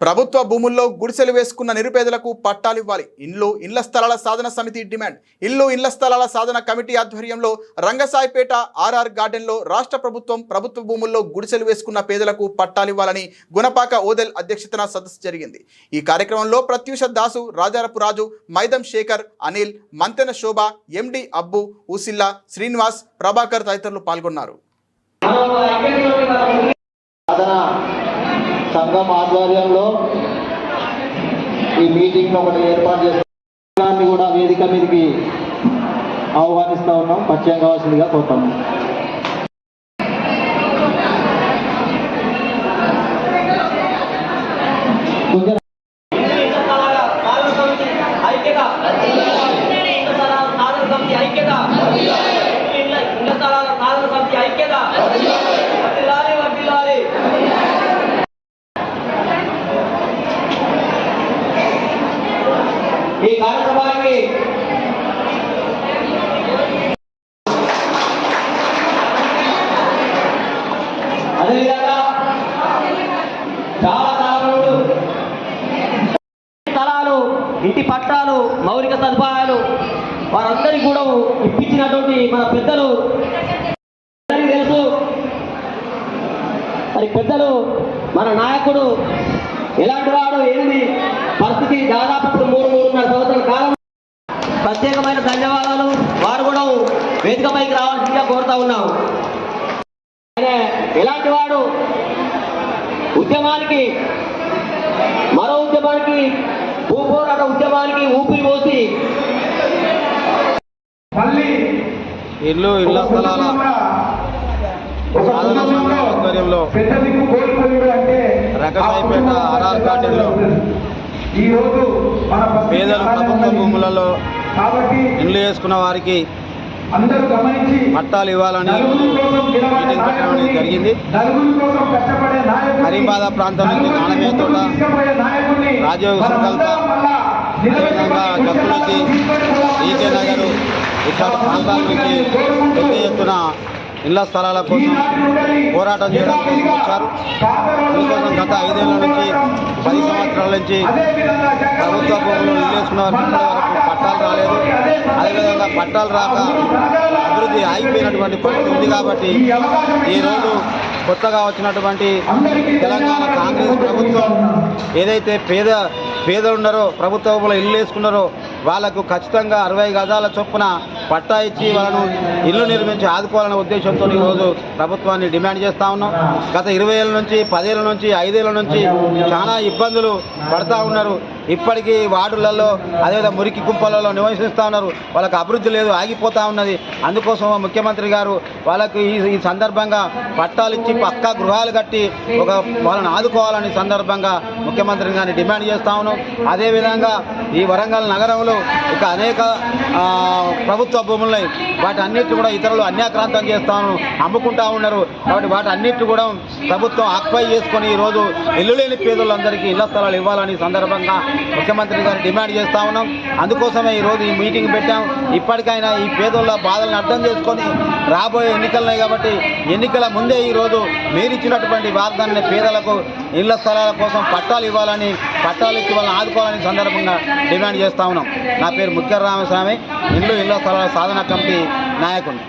ప్రభుత్వ భూముల్లో గుడిసెలు వేసుకున్న నిరుపేదలకు పట్టాలివ్వాలి ఇల్లు ఇళ్ళ స్థలాల సాధన సమితి డిమాండ్. ఇల్లు ఇళ్ళ స్థలాల సాధన కమిటీ ఆధ్వర్యంలో రంగసాయిపేట ఆర్ఆర్ గార్డెన్లో రాష్ట్ర ప్రభుత్వం ప్రభుత్వ భూముల్లో గుడిసెలు వేసుకున్న పేదలకు పట్టాలు ఇవ్వాలని గుణపాక ఓదెల్ అధ్యక్షతన సదస్సు జరిగింది. ఈ కార్యక్రమంలో ప్రత్యూష దాసు రాజారపు రాజు మైదం శేఖర్ అనిల్ మంతెన శోభ ఎండి అబ్బు ఉసిల్లా శ్రీనివాస్ ప్రభాకర్ తదితరులు పాల్గొన్నారు. సంఘం ఆధ్వర్యంలో ఈ మీటింగ్ ఒకటి ఏర్పాటు చేస్తున్నాన్ని కూడా వేదిక మీదకి ఆహ్వానిస్తా ఉన్నాం. పరిచయం కావాల్సిందిగా కోరుతాం. ఐక్యత ఈ కార్యక్రమానికి అదేవిధంగా చాలా కాలంలో స్థలాలు ఇంటి పట్టాలు మౌలిక సదుపాయాలు వారందరికీ కూడా ఇప్పించినటువంటి మన పెద్దలు తెలుసు. మరి పెద్దలు మన నాయకుడు ఎలాంటి వాడు ఏంది పరిస్థితి దాదాపు ఇప్పుడు మూడు మూడున్నర సంవత్సరాల కాలం. ప్రత్యేకమైన ధన్యవాదాలు. వారు కూడా వేదికపైకి రావాల్సిందిగా కోరుతా ఉన్నాం. ఆయన ఎలాంటి వాడు? ఉద్యమానికి మరో ఉద్యమానికి భూ పోరాట ఉద్యమానికి ఊపిరి పోసి ఇల్లు ఇళ్ళ స్థలాల సాధన సంఘం ఆధ్వర్యంలో రకసాయిపేట ఆర్ఆర్ గార్డెన్లో పేదలు ప్రభుత్వ భూములలో ఇండ్లు వేసుకున్న వారికి పట్టాలు ఇవ్వాలని పెట్టడం అనేది జరిగింది. కరీంబాద ప్రాంతం నుంచి నానమే తోట రాజయోగ సంకల్ప అదేవిధంగా గతులకి ఈకే నగర్ ఇట్లాంటి ప్రాంతాల నుంచి పెద్ద ఎత్తున ఇళ్ళ స్థలాల కోసం పోరాటం చేయడం కోసం వచ్చారు. దీనికోసం గత ఐదేళ్ళ నుంచి పది సంవత్సరాల నుంచి ప్రభుత్వ భూములు నిలేసుకున్న వారికి అదేవిధంగా పట్టాలు రాక అభివృద్ధి ఆగిపోయినటువంటి పరిస్థితి ఉంది కాబట్టి ఈరోజు కొత్తగా వచ్చినటువంటి తెలంగాణ కాంగ్రెస్ ప్రభుత్వం ఏదైతే పేద పేదలు ఉన్నారో ప్రభుత్వ ఇల్లు వేసుకున్నారో వాళ్ళకు ఖచ్చితంగా అరవై గజాల చొప్పున పట్టా ఇచ్చి వాళ్ళను ఇల్లు నిర్మించి ఆదుకోవాలనే ఉద్దేశంతో ఈరోజు ప్రభుత్వాన్ని డిమాండ్ చేస్తా ఉన్నాం. గత ఇరవై ఏళ్ళ నుంచి పదేళ్ళ నుంచి ఐదేళ్ళ నుంచి చాలా ఇబ్బందులు పడతా ఉన్నారు. ఇప్పటికీ వార్డులలో అదేవిధంగా మురికి గుంపలలో నివసిస్తూ ఉన్నారు. వాళ్ళకి అభివృద్ధి లేదు ఆగిపోతా ఉన్నది. అందుకోసం ముఖ్యమంత్రి గారు వాళ్ళకు ఈ ఈ సందర్భంగా పట్టాలు ఇచ్చి పక్కా గృహాలు కట్టి ఒక వాళ్ళని ఆదుకోవాలని సందర్భంగా ముఖ్యమంత్రి గారిని డిమాండ్ చేస్తా ఉన్నాం. అదేవిధంగా ఈ వరంగల్ నగరంలో ఇక అనేక ప్రభుత్వ భూములు ఉన్నాయి వాటి అన్నిటి కూడా ఇతరులు అన్యాక్రాంతం చేస్తాను అమ్ముకుంటా ఉన్నారు. కాబట్టి వాటి అన్నిటి కూడా ప్రభుత్వం ఆక్పై చేసుకొని ఈరోజు ఇల్లు లేని పేదలందరికీ ఇళ్ళ స్థలాలు ఇవ్వాలని సందర్భంగా ముఖ్యమంత్రి గారు డిమాండ్ చేస్తా ఉన్నాం. అందుకోసమే ఈరోజు ఈ మీటింగ్ పెట్టాం. ఇప్పటికైనా ఈ పేదోళ్ళ బాధలను అర్థం చేసుకొని రాబోయే ఎన్నికలున్నాయి కాబట్టి ఎన్నికల ముందే ఈరోజు మీరు ఇచ్చినటువంటి వాగ్దానాన్ని పేదలకు ఇళ్ళ స్థలాల కోసం పట్టాలు ఇవ్వాలని పట్టాలు ఇచ్చి వాళ్ళని ఆదుకోవాలని సందర్భంగా డిమాండ్ చేస్తా ఉన్నాం. నా పేరు ముఖ్య రామస్వామి ఇల్లు ఇల్లు స్థలాల సాధన కమిటీ నాయకుడు